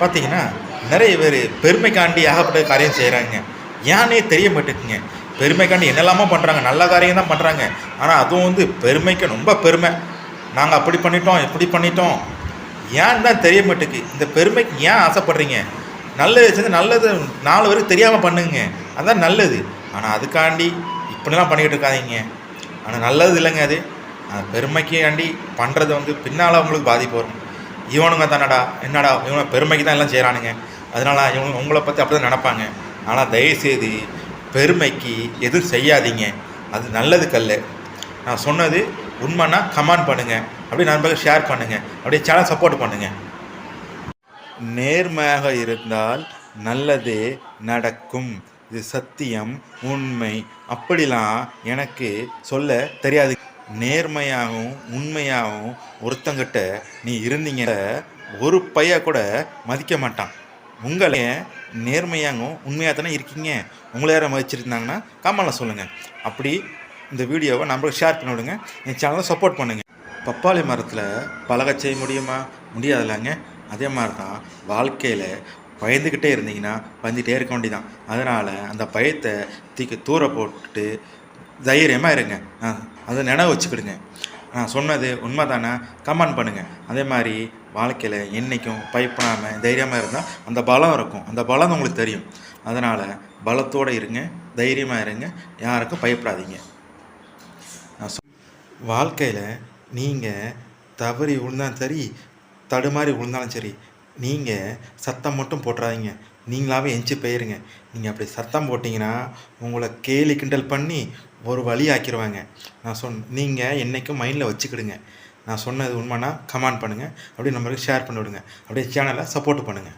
பார்த்தீங்கன்னா நிறைய பேர் பெருமைக்காண்டி ஏகப்பட்ட காரியம் செய்கிறாங்க ஏன்னே தெரிய மாட்டேங்குங்க பெருமைக்காண்டி என்னெல்லாமோ பண்ணுறாங்க நல்ல காரியம் தான் பண்ணுறாங்க ஆனால் அதுவும் வந்து பெருமைக்கு ரொம்ப பெருமை. நாங்கள் அப்படி பண்ணிட்டோம் இப்படி பண்ணிட்டோம். ஏன்னு தான் தெரிய மாட்டேக்கு இந்த பெருமைக்கு ஏன் ஆசைப்படுறீங்க? நல்லது செஞ்சு நல்லது நாலு பேருக்கு தெரியாமல் பண்ணுங்க. அதான் நல்லது. ஆனால் அதுக்காண்டி இப்படிலாம் பண்ணிக்கிட்டு இருக்காதீங்க. ஆனால் நல்லது இல்லைங்க அது. பெருமைக்காண்டி பண்ணுறது வந்து பின்னால் உங்களுக்கு பாதிப்பு வரும். இவனுங்க தானடா என்னடா இவங்க பெருமைக்கு தான் எல்லாம் செய்கிறானுங்க அதனால் இவங்க உங்களை பற்றி அப்படி தான் நினப்பாங்க. ஆனால் தயவுசெய்து பெருமைக்கு எதுவும் செய்யாதீங்க. அது நல்லது கல்ல. நான் சொன்னது உண்மைன்னா கமெண்ட் பண்ணுங்கள் அப்படியே நண்பர்கள் ஷேர் பண்ணுங்கள் அப்படியே சேனல் சப்போர்ட் பண்ணுங்கள் நேர்மையாக இருந்தால் நல்லதே நடக்கும். இது சத்தியம் உண்மை. அப்படிலாம் எனக்கு சொல்ல தெரியாது. நேர்மையாகவும் உண்மையாகவும் ஒருத்தங்கிட்ட நீ இருந்தீங்க ஒரு பைய கூட மதிக்க மாட்டான். உங்களை நேர்மையாகவும் உண்மையாக தானே இருக்கீங்க? உங்களை யாரும் மதிச்சிருந்தாங்கன்னா கமெண்ட்ல சொல்லுங்கள் அப்படி இந்த வீடியோவை நம்மளுக்கு ஷேர் பண்ணி விடுங்க என் சேனலை சப்போர்ட் பண்ணுங்கள் பப்பாளி மரத்தில் பலகை செய்ய முடியுமா? முடியாதுலாங்க அதே மாதிரி தான் வாழ்க்கையில் பயந்துக்கிட்டே இருந்தீங்கன்னா பயந்துகிட்டே இருக்க வேண்டியதான் அதனால் அந்த பயத்தை தூக்கி தூர போட்டுட்டு தைரியமாக இருங்க. ஆ, அதை நினைவு வச்சுக்கிடுங்க. நான் சொன்னது உண்மை தானே கமெண்ட் பண்ணுங்கள் அதே மாதிரி வாழ்க்கையில் என்றைக்கும் பயப்படாமல் தைரியமாக இருந்தால் அந்த பலம் இருக்கும். அந்த பலம் உங்களுக்கு தெரியும். அதனால் பலத்தோடு இருங்க தைரியமாக இருங்க யாருக்கும் பயப்படாதீங்க. நான் வாழ்க்கையில் நீங்கள் தவறி விழுந்தாலும் சரி தடுமாறி விழுந்தாலும் சரி நீங்கள் சத்தம் மட்டும் போட்டுறாதீங்க. நீங்களாகவே எஞ்சி போயிருங்க. நீங்கள் அப்படி சத்தம் போட்டிங்கன்னா உங்களை கேலி கிண்டல் பண்ணி ஒரு வழி ஆக்கிடுவாங்க நான் சொன் நீங்கள் என்றைக்கும் மைண்டில் வச்சுக்கிடுங்க. நான் சொன்னது உண்மைனா கமெண்ட் பண்ணுங்கள் அப்படியே நம்மளுக்கு ஷேர் பண்ணிவிடுங்க. அப்படியே சேனலை சப்போர்ட் பண்ணுங்கள்